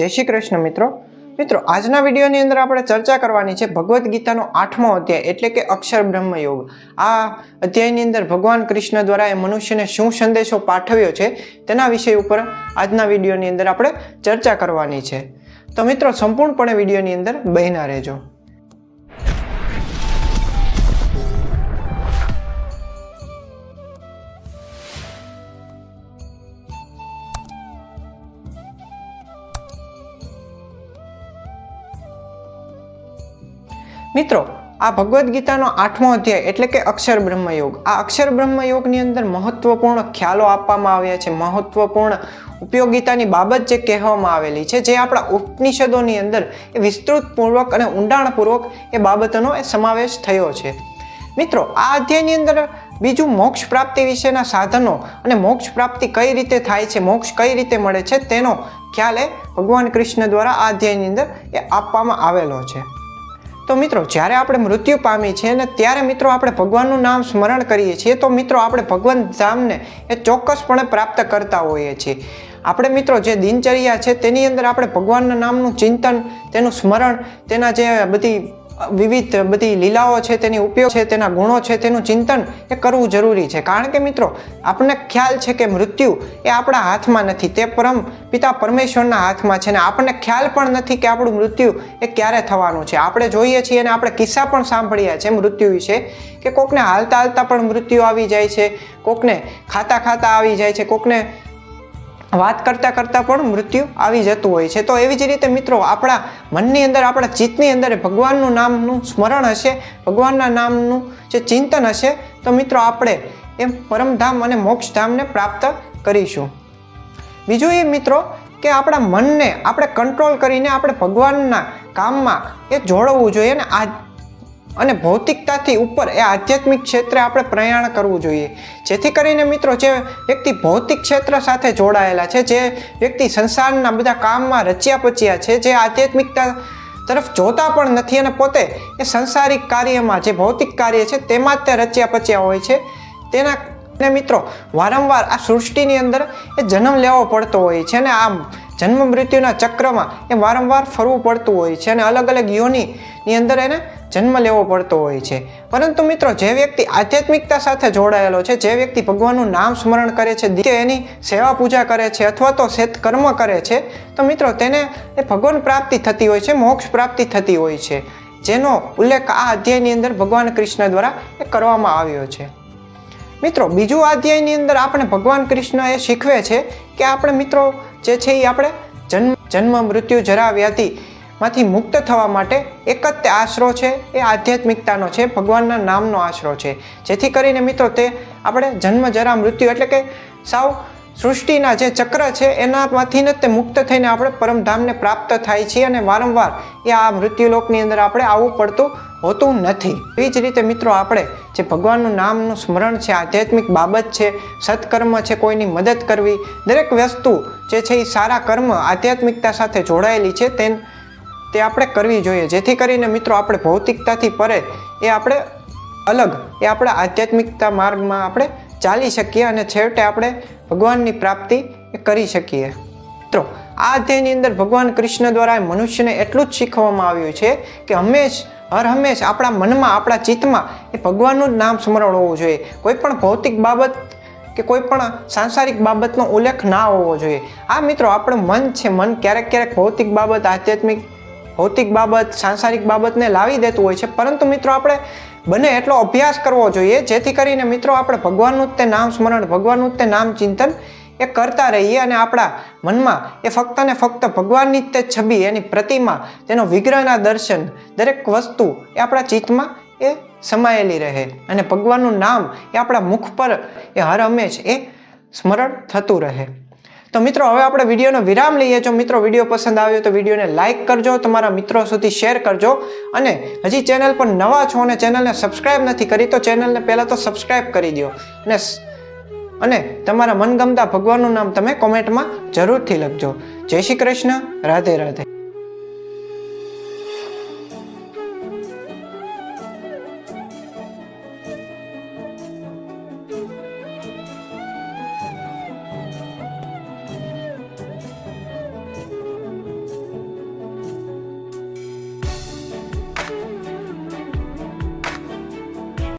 જય શ્રી કૃષ્ણ મિત્રો. મિત્રો, આજના વિડીયોની અંદર આપણે ચર્ચા કરવાની છે ભગવદ્ ગીતાનો આઠમો અધ્યાય, એટલે કે અક્ષર બ્રહ્મ યોગ. આ અધ્યાયની અંદર ભગવાન કૃષ્ણ દ્વારા એ મનુષ્યને શું સંદેશો પાઠવ્યો છે, તેના વિષય ઉપર આજના વિડીયોની અંદર આપણે ચર્ચા કરવાની છે. તો મિત્રો, સંપૂર્ણપણે વિડીયોની અંદર બહેના રહેજો. મિત્રો, આ ભગવદ્ ગીતાનો આઠમો અધ્યાય એટલે કે અક્ષર બ્રહ્મયોગ. આ અક્ષર બ્રહ્મયોગની અંદર મહત્વપૂર્ણ ખ્યાલો આપવામાં આવ્યા છે. મહત્વપૂર્ણ ઉપયોગિતાની બાબત જે કહેવામાં આવેલી છે, જે આપણા ઉપનિષદોની અંદર એ વિસ્તૃતપૂર્વક અને ઊંડાણપૂર્વક એ બાબતોનો એ સમાવેશ થયો છે. મિત્રો, આ અધ્યાયની અંદર બીજું મોક્ષ પ્રાપ્તિ વિશેના સાધનો અને મોક્ષ પ્રાપ્તિ કઈ રીતે થાય છે, મોક્ષ કઈ રીતે મળે છે, તેનો ખ્યાલ એ ભગવાન કૃષ્ણ દ્વારા આ અધ્યાયની અંદર એ આપવામાં આવેલો છે. તો મિત્રો, જ્યારે આપણે મૃત્યુ પામીએ છીએ અને ત્યારે મિત્રો આપણે ભગવાનનું નામ સ્મરણ કરીએ છીએ, તો મિત્રો આપણે ભગવાન ધામને એ ચોક્કસપણે પ્રાપ્ત કરતા હોઈએ છીએ. આપણે મિત્રો જે દિનચર્યા છે, તેની અંદર આપણે ભગવાનના નામનું ચિંતન, તેનું સ્મરણ, તેના જે બધી વિવિધ બધી લીલાઓ છે, તેની ઉપયોગ છે, તેના ગુણો છે, તેનું ચિંતન એ કરવું જરૂરી છે. કારણ કે મિત્રો, આપણને ખ્યાલ છે કે મૃત્યુ એ આપણા હાથમાં નથી, તે પરમ પિતા પરમેશ્વરના હાથમાં છે ને આપણને ખ્યાલ પણ નથી કે આપણું મૃત્યુ એ ક્યારે થવાનું છે. આપણે જોઈએ છીએ અને આપણે કિસ્સા પણ સાંભળ્યા છે મૃત્યુ વિશે કે કોકને હાલતા હાલતા પણ મૃત્યુ આવી જાય છે, કોકને ખાતા ખાતા આવી જાય છે, કોકને વાત કરતાં કરતાં પણ મૃત્યુ આવી જતું હોય છે. તો એવી જ રીતે મિત્રો આપણા મનની અંદર, આપણા ચિત્તની અંદર ભગવાનનું નામનું સ્મરણ હશે, ભગવાનના નામનું જે ચિંતન હશે, તો મિત્રો આપણે એમ પરમધામ અને મોક્ષધામને પ્રાપ્ત કરીશું. બીજું એ મિત્રો કે આપણા મનને આપણે કંટ્રોલ કરીને આપણે ભગવાનના કામમાં એ જોડવું જોઈએ અને આ અને ભૌતિકતાથી ઉપર એ આધ્યાત્મિક ક્ષેત્રે આપણે પ્રયાણ કરવું જોઈએ. જેથી કરીને મિત્રો જે વ્યક્તિ ભૌતિક ક્ષેત્ર સાથે જોડાયેલા છે, જે વ્યક્તિ સંસારના બધા કામમાં રચ્યા પચ્યા છે, જે આધ્યાત્મિકતા તરફ જોતા પણ નથી અને પોતે એ સંસારિક કાર્યમાં જે ભૌતિક કાર્ય છે, તેમાં જ તે રચ્યા પચ્યા હોય છે, તેના ને મિત્રો, વારંવાર આ સૃષ્ટિની અંદર એ જન્મ લેવો પડતો હોય છે અને આમ જન્મ મૃત્યુના ચક્રમાં એ વારંવાર ફરવું પડતું હોય છે અને અલગ અલગ યોનીની અંદર એને જન્મ લેવો પડતો હોય છે. પરંતુ મિત્રો, જે વ્યક્તિ આધ્યાત્મિકતા સાથે જોડાયેલો છે, જે વ્યક્તિ ભગવાનનું નામ સ્મરણ કરે છે કે એની સેવા પૂજા કરે છે અથવા તો સેત કર્મ કરે છે, તો મિત્રો તેને એ ભગવાન પ્રાપ્તિ થતી હોય છે, મોક્ષ પ્રાપ્તિ થતી હોય છે. જેનો ઉલ્લેખ આ અધ્યાયની અંદર ભગવાન કૃષ્ણ દ્વારા એ કરવામાં આવ્યો છે. મિત્રો, બીજું અધ્યાયની અંદર આપણે ભગવાન કૃષ્ણ એ શીખવે છે કે આપણે મિત્રો જે છે એ આપણે જન્મ જન્મ મૃત્યુ જરા વ્યાધિ માંથી મુક્ત થવા માટે એક જ તે આશરો છે, એ આધ્યાત્મિકતાનો છે, ભગવાનના નામનો આશરો છે. જેથી કરીને મિત્રો તે આપણે જન્મ જરા મૃત્યુ એટલે કે સાવ સૃષ્ટિના જે ચક્ર છે, એનામાંથી જ તે મુક્ત થઈને આપણે પરમધામને પ્રાપ્ત થાય છીએ અને વારંવાર એ આ મૃત્યુલોકની અંદર આપણે આવવું પડતું હોતું નથી. એવી જ રીતે મિત્રો આપણે જે ભગવાનનું નામનું સ્મરણ છે, આધ્યાત્મિક બાબત છે, સત્કર્મ છે, કોઈની મદદ કરવી, દરેક વસ્તુ જે છે એ સારા કર્મ, આધ્યાત્મિકતા સાથે જોડાયેલી છે તે તે આપણે કરવી જોઈએ. જેથી કરીને મિત્રો આપણે ભૌતિકતાથી પરે એ આપણે અલગ, એ આપણા આધ્યાત્મિકતા માર્ગમાં આપણે ચાલી શકીએ અને છેવટે આપણે ભગવાનની પ્રાપ્તિ કરી શકીએ. મિત્રો, આ અધ્યાયની અંદર ભગવાન કૃષ્ણ દ્વારા મનુષ્યને એટલું જ શીખવવામાં આવ્યું છે કે હંમેશ હર હંમેશ આપણા મનમાં, આપણા ચિત્તમાં એ ભગવાનનું જ નામ સ્મરણ હોવું જોઈએ. કોઈ પણ ભૌતિક બાબત કે કોઈ પણ સાંસારિક બાબતનો ઉલ્લેખ ના હોવો જોઈએ. આ મિત્રો, આપણું મન છે, મન ક્યારેક ક્યારેક ભૌતિક બાબત, આધ્યાત્મિક ભૌતિક બાબત, સાંસારિક બાબતને લાવી દેતું હોય છે. પરંતુ મિત્રો, આપણે બને એટલો અભ્યાસ કરવો જોઈએ, જેથી કરીને મિત્રો, આપણે ભગવાનનું જ તે નામ સ્મરણ, ભગવાનનું જ તે નામ ચિંતન એ કરતા રહીએ અને આપણા મનમાં એ ફક્ત ને ફક્ત ભગવાનની જ તે છબી, એની પ્રતિમા, તેનો વિગ્રહના દર્શન દરેક વસ્તુ એ આપણા ચિત્તમાં એ સમાયેલી રહે. અને ભગવાનનું નામ એ આપણા મુખ પર એ હર હંમેશ એ સ્મરણ થતું રહે. તો મિત્રો, હવે આપણે વિડીયોનો વિરામ લઈએ જો મિત્રો, વીડિયો પસંદ આવ્યો તો વિડીયોને લાઇક કરજો, તમારા મિત્રો સુધી શેર કરજો. અને હજી ચેનલ પર નવા છો અને ચેનલને સબસ્ક્રાઇબ નથી કરી, તો ચેનલને પહેલાં તો સબસ્ક્રાઇબ કરી દો. અને અને તમારા મનગમતા ભગવાનનું નામ તમે કોમેન્ટમાં જરૂરથી લખજો. જય શ્રી કૃષ્ણ. રાધે રાધે.